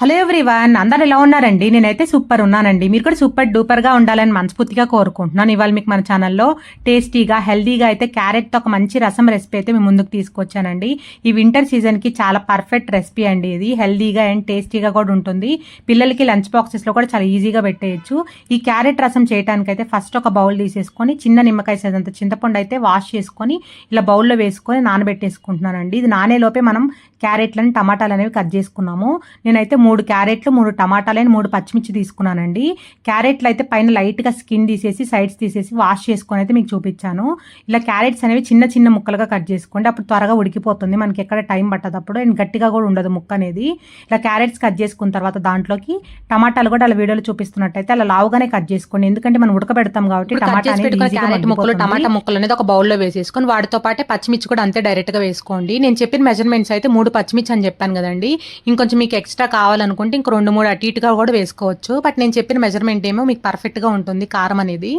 Hello everyone అందరు ఎలా ఉన్నారండి? నేనైతే సూపర్ ఉన్నానండి. మీరు కూడా సూపర్ డూపర్గా ఉండాలని మనస్ఫూర్తిగా కోరుకుంటున్నాను. ఇవాళ మీకు మన ఛానల్లో టేస్టీగా హెల్దీగా అయితే క్యారెట్తో ఒక మంచి రసం రెసిపీ అయితే మేము ముందుకు తీసుకొచ్చానండి. ఈ వింటర్ సీజన్కి చాలా పర్ఫెక్ట్ రెసిపీ అండి ఇది. హెల్దీగా అండ్ టేస్టీగా కూడా ఉంటుంది. పిల్లలకి లంచ్ బాక్సెస్లో కూడా చాలా ఈజీగా పెట్టేయచ్చు. ఈ క్యారెట్ రసం చేయడానికైతే ఫస్ట్ ఒక బౌల్ తీసేసుకొని చిన్న నిమ్మకాయ సైజంత చింతపండు అయితే వాష్ చేసుకొని ఇలా బౌల్లో వేసుకొని నానబెట్టేసుకుంటున్నానండి. ఇది నానేలోపే మనం క్యారెట్లను టమాటాలు అనేవి కట్ చేసుకున్నాము. నేనైతే మూడు క్యారెట్లు మూడు టమాటాలని మూడు పచ్చిమిర్చి తీసుకున్నానండి. క్యారెట్లు అయితే పైన లైట్గా స్కిన్ తీసేసి సైడ్స్ తీసేసి వాష్ చేసుకొని అయితే మీకు చూపించాను. ఇలా క్యారెట్స్ అనేవి చిన్న చిన్న ముక్కలుగా కట్ చేసుకోండి. అప్పుడు త్వరగా ఉడికిపోతుంది. మనకి ఎక్కడ టైం పట్టదు అప్పుడు. అండ్ గట్టిగా కూడా ఉండదు ముక్క అనేది. ఇలా క్యారెట్స్ కట్ చేసుకున్న తర్వాత దాంట్లోకి టమాటాలు కూడా అలా వీడియోలో చూపిస్తున్నట్టయితే అలా లావుగానే కట్ చేసుకోండి. ఎందుకంటే మనం ఉడకబెడతాం కాబట్టి టమాటా క్యారెట్ ముక్కలు. టమాటా ముక్కలు అనేది ఒక బౌల్లో వేసేసుకొని వాటితో పాటే పచ్చిమిర్చి కూడా అంతే డైరెక్ట్గా వేసుకోండి. నేను చెప్పిన మెజర్మెంట్స్ అయితే మూడు పచ్చిమిర్చి అని చెప్పాను కదండి. ఇంకొంచెం మీకు ఎక్స్ట్రా కావాలనుకుంటే ఇంకో రెండు మూడు అటు ఇటుగా కూడా వేసుకోవచ్చు. బట్ నేను చెప్పిన మెజర్మెంట్ ఏమో మీకు పర్ఫెక్ట్గా ఉంటుంది కారం అనేది.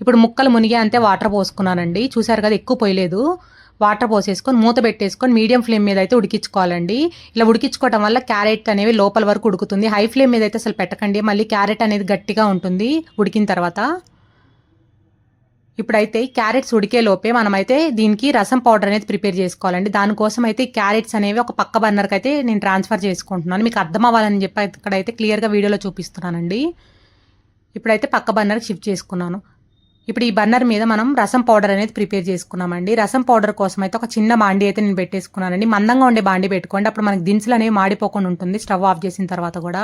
ఇప్పుడు ముక్కలు మునిగే అంతే వాటర్ పోసుకున్నానండి. చూసారు కదా ఎక్కువ పోయలేదు వాటర్ పోసేసుకొని మూత పెట్టేసుకొని మీడియం ఫ్లేమ్ మీద అయితే ఉడికించుకోవాలండి. ఇలా ఉడికించుకోవడం వల్ల క్యారెట్ అనేవి లోపల వరకు ఉడుకుతుంది. హై ఫ్లేమ్ మీద అయితే అసలు పెట్టకండి. మళ్ళీ క్యారెట్ అనేది గట్టిగా ఉంటుంది ఉడికిన తర్వాత. ఇప్పుడైతే క్యారెట్స్ ఉడికే లోపే మనమైతే దీనికి రసం పౌడర్ అనేది ప్రిపేర్ చేసుకోవాలండి. దానికోసం అయితే క్యారెట్స్ అనేవి ఒక పక్క బర్నర్కి అయితే నేను ట్రాన్స్ఫర్ చేసుకుంటున్నాను. మీకు అర్థం అవ్వాలని చెప్పి ఇక్కడైతే క్లియర్గా వీడియోలో చూపిస్తున్నానండి. ఇప్పుడైతే పక్క బర్నర్కి షిఫ్ట్ చేసుకున్నాను. ఇప్పుడు ఈ బర్నర్ మీద మనం రసం పౌడర్ అనేది ప్రిపేర్ చేసుకున్నామండి. రసం పౌడర్ కోసం అయితే ఒక చిన్న బాండి అయితే నేను పెట్టేసుకున్నానండి. మందంగా ఉండే బాండి పెట్టుకోండి. అప్పుడు మనకి దినుసులు అనేవి మాడిపోకుండా ఉంటుంది. స్టవ్ ఆఫ్ చేసిన తర్వాత కూడా.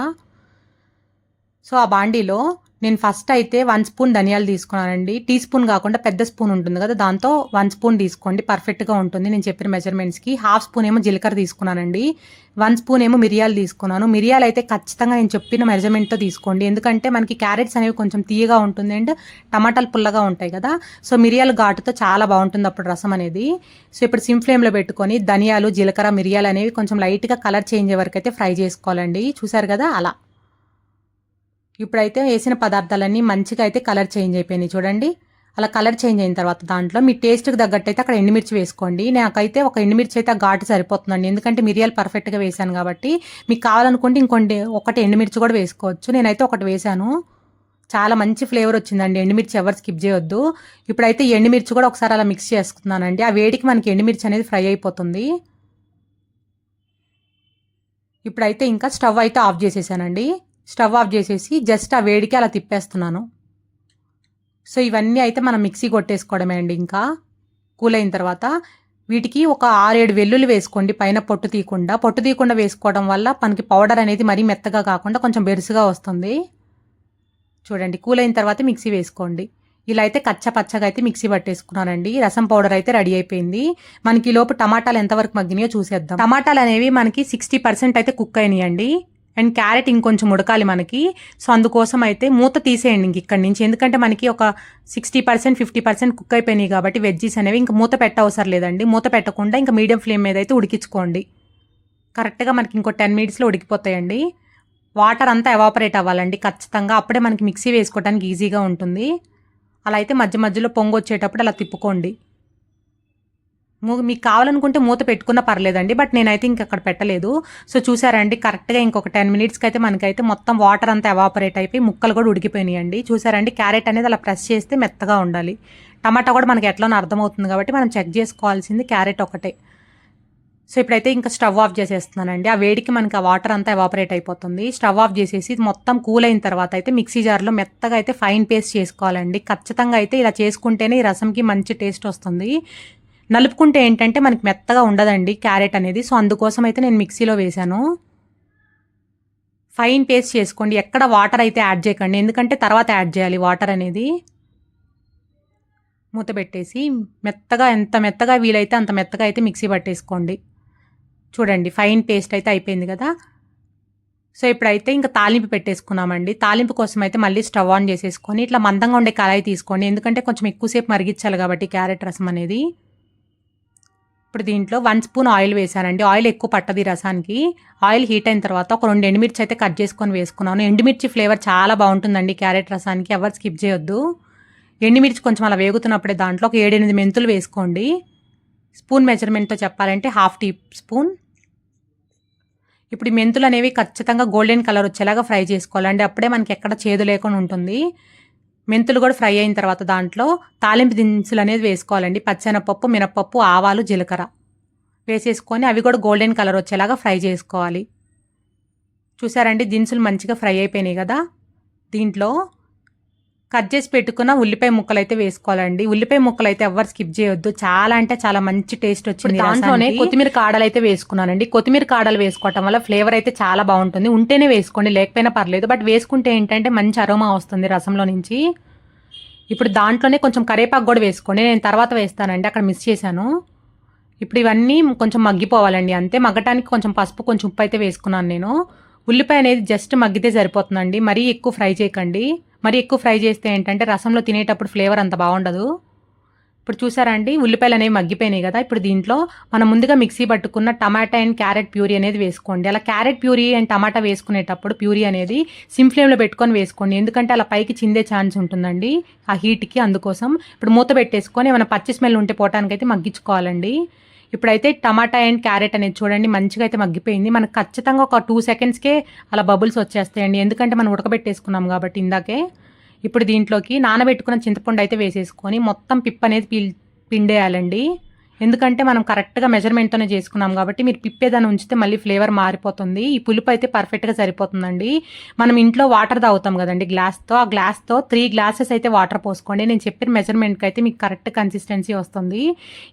సో ఆ బాండీలో నేను ఫస్ట్ అయితే వన్ స్పూన్ ధనియాలు తీసుకున్నానండి. టీ స్పూన్ కాకుండా పెద్ద స్పూన్ ఉంటుంది కదా దాంతో వన్ స్పూన్ తీసుకోండి. పర్ఫెక్ట్గా ఉంటుంది. నేను చెప్పిన మెజర్మెంట్స్కి హాఫ్ స్పూన్ ఏమో జీలకర్ర తీసుకున్నానండి. వన్ స్పూన్ ఏమో మిరియాలు తీసుకున్నాను. మిరియాలు అయితే ఖచ్చితంగా నేను చెప్పిన మెజర్మెంట్తో తీసుకోండి. ఎందుకంటే మనకి క్యారెట్స్ అనేవి కొంచెం తీయగా ఉంటుంది అండ్ టమాటాలు పుల్లగా ఉంటాయి కదా సో మిరియాలు ఘాటుతో చాలా బాగుంటుంది అప్పుడు రసం అనేది. సో ఇప్పుడు సిమ్ ఫ్లేమ్లో పెట్టుకొని ధనియాలు జీలకర్ర మిరియాలు అనేవి కొంచెం లైట్గా కలర్ చేంజ్ అయ్యే వరకు అయితే ఫ్రై చేసుకోవాలండి. చూసారు కదా అలా. ఇప్పుడైతే వేసిన పదార్థాలన్నీ మంచిగా అయితే కలర్ చేంజ్ అయిపోయినాయి చూడండి. అలా కలర్ చేంజ్ అయిన తర్వాత దాంట్లో మీ టేస్ట్కి తగ్గట్టు అయితే అక్కడ ఎండుమిర్చి వేసుకోండి. నాకైతే ఒక ఎండుమిర్చి అయితే ఘాటు సరిపోతుందండి. ఎందుకంటే మిరియాలు పర్ఫెక్ట్గా వేసాను కాబట్టి మీకు కావాలనుకుంటే ఇంకొంటి ఒకటి ఎండుమిర్చి కూడా వేసుకోవచ్చు. నేనైతే ఒకటి వేసాను చాలా మంచి ఫ్లేవర్ వచ్చిందండి. ఎండుమిర్చి ఎవరు స్కిప్ చేయొద్దు. ఇప్పుడైతే ఎండుమిర్చి కూడా ఒకసారి అలా మిక్స్ చేసుకున్నానండి ఆ వేడికి మనకి ఎండుమిర్చి అనేది ఫ్రై అయిపోతుంది. ఇప్పుడైతే ఇంకా స్టవ్ అయితే ఆఫ్ చేసేసానండి. స్టవ్ ఆఫ్ చేసేసి జస్ట్ ఆ వేడికి అలా తిప్పేస్తున్నాను. సో ఇవన్నీ అయితే మనం మిక్సీ కొట్టేసుకోవడమే అండి ఇంకా. కూల్ అయిన తర్వాత వీటికి ఒక ఆరేడు వెల్లుల్లి వేసుకోండి పైన పొట్టు తీయకుండా. పొట్టు తీయకుండా వేసుకోవడం వల్ల మనకి పౌడర్ అనేది మరీ మెత్తగా కాకుండా కొంచెం బెరుసుగా వస్తుంది. చూడండి కూల్ అయిన తర్వాత మిక్సీ వేసుకోండి. ఇలా అయితే కచ్చ పచ్చగా అయితే మిక్సీ పట్టేసుకున్నానండి. రసం పౌడర్ అయితే రెడీ అయిపోయింది. మనకి లోపు టమాటాలు ఎంతవరకు మగ్గినాయో చూసేద్దాం. టమాటాలు అనేవి మనకి సిక్స్టీ పర్సెంట్ అయితే కుక్ అయినాయండి. అండ్ క్యారెట్ ఇంకొంచెం ఉడకాలి మనకి. సో అందుకోసం అయితే మూత తీసేయండి ఇంక ఇక్కడి నుంచి. ఎందుకంటే మనకి ఒక sixty percent fifty percent cook అయిపోయినాయి కాబట్టి వెజ్జీస్ అనేవి ఇంకా మూత పెట్టవసరం లేదండి. మూత పెట్టకుండా ఇంకా మీడియం ఫ్లేమ్ మీద అయితే ఉడికించుకోండి. కరెక్ట్గా మనకి ఇంకో టెన్ మినిట్స్లో ఉడికిపోతాయండి. వాటర్ అంతా ఎవాపరేట్ అవ్వాలండి. ఖచ్చితంగా అప్పుడే మనకి మిక్సీ వేసుకోవడానికి ఈజీగా ఉంటుంది. అలా అయితే మధ్య మధ్యలో పొంగు వచ్చేటప్పుడు అలా తిప్పుకోండి. మీకు కావాలనుకుంటే మూత పెట్టుకున్నా పర్లేదండి బట్ నేనైతే ఇంక అక్కడ పెట్టలేదు. సో చూసారండి కరెక్ట్గా ఇంకొక టెన్ మినిట్స్కి అయితే మనకైతే మొత్తం వాటర్ అంతా ఎవాపరేట్ అయిపోయి ముక్కలు కూడా ఉడికిపోయినాయండి. చూసారండి క్యారెట్ అనేది అలా ప్రెస్ చేస్తే మెత్తగా ఉండాలి. టమాటా కూడా మనకి ఎట్లానో అర్థమవుతుంది కాబట్టి మనం చెక్ చేసుకోవాల్సింది క్యారెట్ ఒకటే. సో ఇప్పుడైతే ఇంకా స్టవ్ ఆఫ్ చేసేస్తున్నానండి. ఆ వేడికి మనకి ఆ వాటర్ అంతా ఎవాపరేట్ అయిపోతుంది. స్టవ్ ఆఫ్ చేసేసి ఇది మొత్తం కూల్ అయిన తర్వాత అయితే మిక్సీ జార్లో మెత్తగా అయితే ఫైన్ పేస్ట్ చేసుకోవాలండి. ఖచ్చితంగా అయితే ఇలా చేసుకుంటేనే ఈ రసంకి మంచి టేస్ట్ వస్తుంది. నలుపుకుంటే ఏంటంటే మనకి మెత్తగా ఉండదండి క్యారెట్ అనేది. సో అందుకోసం అయితే నేను మిక్సీలో వేశాను. ఫైన్ పేస్ట్ చేసుకోండి. ఎక్కడ వాటర్ అయితే యాడ్ చేయకండి. ఎందుకంటే తర్వాత యాడ్ చేయాలి వాటర్ అనేది. మూత పెట్టేసి మెత్తగా ఎంత మెత్తగా వీలైతే అంత మెత్తగా అయితే మిక్సీ పట్టేసుకోండి. చూడండి ఫైన్ పేస్ట్ అయితే అయిపోయింది కదా. సో ఇప్పుడైతే ఇంకా తాలింపు పెట్టేసుకున్నామండి. తాలింపు కోసం అయితే మళ్ళీ స్టవ్ ఆన్ చేసేసుకొని ఇట్లా మందంగా ఉండే కళాయి తీసుకోండి. ఎందుకంటే కొంచెం ఎక్కువసేపు మరిగించాలి కాబట్టి క్యారెట్ రసం అనేది. ఇప్పుడు దీంట్లో వన్ స్పూన్ ఆయిల్ వేసానండి ఆయిల్ ఎక్కువ పట్టదు రసానికి. ఆయిల్ హీట్ అయిన తర్వాత ఒక రెండు ఎండుమిర్చి అయితే కట్ చేసుకొని వేసుకున్నాను. ఎండుమిర్చి ఫ్లేవర్ చాలా బాగుంటుందండి క్యారెట్ రసానికి. ఎవరు స్కిప్ చేయొద్దు. ఎండుమిర్చి కొంచెం అలా వేగుతున్నప్పుడే దాంట్లో ఒక ఏడెనిమిది మెంతులు వేసుకోండి. స్పూన్ మెజర్మెంట్తో చెప్పాలంటే హాఫ్ టీ స్పూన్ ఇప్పుడు ఈ మెంతులు అనేవి ఖచ్చితంగా గోల్డెన్ కలర్ వచ్చేలాగా ఫ్రై చేసుకోవాలండి. అప్పుడే మనకి ఎక్కడ చేదు లేకుండా ఉంటుంది. మెంతులు కూడా ఫ్రై అయిన తర్వాత దాంట్లో తాలింపు దినుసులు అనేది వేసుకోవాలండి. పచ్చెనపప్పు మినపప్పు ఆవాలు జీలకర్ర వేసేసుకొని అవి కూడా గోల్డెన్ కలర్ వచ్చేలాగా ఫ్రై చేసుకోవాలి. చూసారండి? దినుసులు మంచిగా ఫ్రై అయిపోయినాయి కదా? దీంట్లో కట్ చేసి పెట్టుకున్న ఉల్లిపాయ ముక్కలు అయితే వేసుకోవాలండి. ఉల్లిపాయ ముక్కలు అయితే ఎవరు స్కిప్ చేయొద్దు. చాలా అంటే చాలా మంచి టేస్ట్ వచ్చింది దాంట్లోనే కొత్తిమీర కాడలు అయితే వేసుకున్నానండి. కొత్తిమీర కాడలు వేసుకోవటం వల్ల ఫ్లేవర్ అయితే చాలా బాగుంటుంది. ఉంటేనే వేసుకోండి లేకపోయినా పర్లేదు. బట్ వేసుకుంటే ఏంటంటే మంచి అరోమా వస్తుంది రసంలో నుంచి. ఇప్పుడు దాంట్లోనే కొంచెం కరేపాకు కూడా వేసుకోండి. నేను తర్వాత వేస్తానండి. అక్కడ మిస్ చేశాను. ఇప్పుడు ఇవన్నీ కొంచెం మగ్గిపోవాలండి. అంతే. మగ్గటానికి కొంచెం పసుపు కొంచెం ఉప్పు అయితే వేసుకున్నాను నేను. ఉల్లిపాయ అనేది జస్ట్ మగ్గితే సరిపోతుందండి. మరీ ఎక్కువ ఫ్రై చేయకండి. మరీ ఎక్కువ ఫ్రై చేస్తే ఏంటంటే రసంలో తినేటప్పుడు ఫ్లేవర్ అంత బాగుండదు. ఇప్పుడు చూసారా అండి? ఉల్లిపాయలు అనేవి మగ్గిపోయినాయి కదా. ఇప్పుడు దీంట్లో మనం ముందుగా మిక్సీ పట్టుకున్న టమాటా అండ్ క్యారెట్ ప్యూరీ అనేది వేసుకోండి. అలా క్యారెట్ ప్యూరీ అండ్ టమాటా వేసుకునేటప్పుడు ప్యూరీ అనేది సిమ్ ఫ్లేమ్లో పెట్టుకొని వేసుకోండి. ఎందుకంటే అలా పైకి చిందే ఛాన్స్ ఉంటుందండి ఆ హీట్కి అందుకోసం. ఇప్పుడు మూత పెట్టేసుకొని ఏమైనా పచ్చి స్మెల్ ఉంటే పోవటానికైతే మగ్గించుకోవాలండి. ఇప్పుడైతే టమాటా అండ్ క్యారెట్ అనేది చూడండి మంచిగా అయితే మగ్గిపోయింది. మనకు ఖచ్చితంగా ఒక టూ సెకండ్స్కే అలా బబుల్స్ వచ్చేస్తాయండి. ఎందుకంటే మనం ఉడకబెట్టేసుకున్నాం కాబట్టి ఇందాకే. ఇప్పుడు దీంట్లోకి నానబెట్టుకున్న చింతపండు అయితే వేసేసుకొని మొత్తం పిప్ అనేది పిల్ పిండేయాలండి. ఎందుకంటే మనం కరెక్ట్గా మెజర్మెంట్తోనే చేసుకున్నాం కాబట్టి మీరు పిప్పేదాన్ని ఉంచితే మళ్ళీ ఫ్లేవర్ మారిపోతుంది. ఈ పులుపు అయితే పర్ఫెక్ట్గా సరిపోతుందండి. మనం ఇంట్లో వాటర్ తాగుతాం కదండి గ్లాస్తో. ఆ గ్లాస్తో త్రీ గ్లాసెస్ అయితే వాటర్ పోసుకోండి. నేను చెప్పిన మెజర్మెంట్కి అయితే మీకు కరెక్ట్ కన్సిస్టెన్సీ వస్తుంది.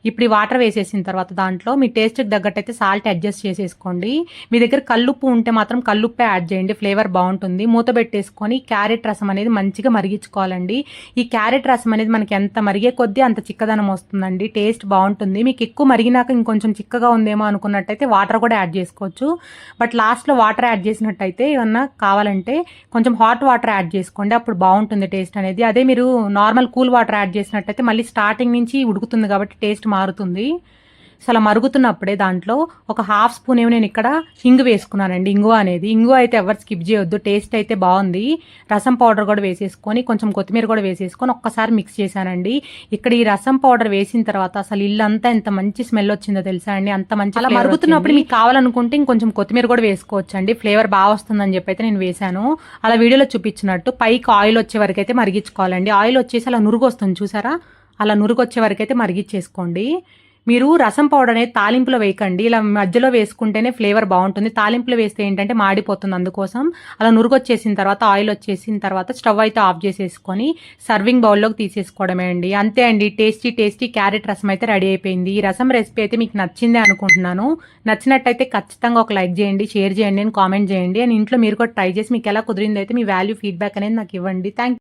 ఇప్పుడు ఈ వాటర్ వేసేసిన తర్వాత దాంట్లో మీ టేస్ట్కి తగ్గట్టు అయితే సాల్ట్ అడ్జస్ట్ చేసేసుకోండి. మీ దగ్గర కల్లుప్పు ఉంటే మాత్రం కల్లుప్పే యాడ్ చేయండి. ఫ్లేవర్ బాగుంటుంది. మూత పెట్టేసుకొని క్యారెట్ రసం అనేది మంచిగా మరిగించుకోవాలండి. ఈ క్యారెట్ రసం అనేది మనకి ఎంత మరిగే కొద్దీ అంత చిక్కదనం వస్తుందండి. టేస్ట్ బాగుంటుంది. మీకు ఎక్కువ మరిగినాక ఇంకొంచెం చిక్కగా ఉందేమో అనుకున్నట్టయితే వాటర్ కూడా యాడ్ చేసుకోవచ్చు. బట్ లాస్ట్లో వాటర్ యాడ్ చేసినట్టయితే ఏమన్నా కావాలంటే కొంచెం హాట్ వాటర్ యాడ్ చేసుకోండి. అప్పుడు బాగుంటుంది టేస్ట్ అనేది. అదే మీరు నార్మల్ కూల్ వాటర్ యాడ్ చేసినట్టయితే మళ్ళీ స్టార్టింగ్ నుంచి ఉడుకుతుంది కాబట్టి టేస్ట్ మారుతుంది. సో అలా మరుగుతున్నప్పుడే దాంట్లో ఒక హాఫ్ స్పూన్ ఏమో నేను ఇక్కడ హింగు వేసుకున్నానండి. ఇంగువ అనేది. ఇంగువ అయితే ఎవరు స్కిప్ చేయొద్దు. టేస్ట్ అయితే బాగుంది. రసం పౌడర్ కూడా వేసేసుకొని కొంచెం కొత్తిమీర కూడా వేసేసుకొని ఒక్కసారి మిక్స్ చేశానండి. ఇక్కడ ఈ రసం పౌడర్ వేసిన తర్వాత అసలు ఇల్లంతా ఎంత మంచి స్మెల్ వచ్చిందో తెలుసా అండి? అంత మంచి అలా మరుగుతున్నప్పుడు మీకు కావాలనుకుంటే ఇంకొంచెం కొత్తిమీర కూడా వేసుకోవచ్చు అండి ఫ్లేవర్ బాగా వస్తుందని చెప్పి అయితే నేను వేశాను. అలా వీడియోలో చూపించినట్టు పైకి ఆయిల్ వచ్చే వరకు అయితే మరిగించుకోవాలండి. ఆయిల్ వచ్చేసి అలా నురుగు వస్తుంది చూసారా? అలా నురుగు వచ్చే వరకు అయితే మరిగించేసుకోండి. మీరు రసం పౌడర్ అనేది తాలింపులో వేయకండి. ఇలా మధ్యలో వేసుకుంటేనే ఫ్లేవర్ బాగుంటుంది. తాలింపులో వేస్తే ఏంటంటే మాడిపోతుంది అందుకోసం. అలా నురుగొచ్చేసిన తర్వాత ఆయిల్ వచ్చేసిన తర్వాత స్టవ్ అయితే ఆఫ్ చేసేసుకొని సర్వింగ్ బౌల్లోకి తీసేసుకోవడమే అండి. అంతే అండి. టేస్టీ టేస్టీ క్యారెట్ రసం అయితే రెడీ అయిపోయింది. ఈ రసం రెసిపీ అయితే మీకు నచ్చిందే అనుకుంటున్నాను. నచ్చినట్టయితే ఖచ్చితంగా ఒక లైక్ చేయండి షేర్ చేయండి అని కామెంట్ చేయండి. అండ్ ఇంట్లో మీరు కూడా ట్రై చేసి మీకు ఎలా కుదిరింది అయితే మీ వాల్యూ ఫీడ్బ్యాక్ అనేది నాకు ఇవ్వండి. థ్యాంక్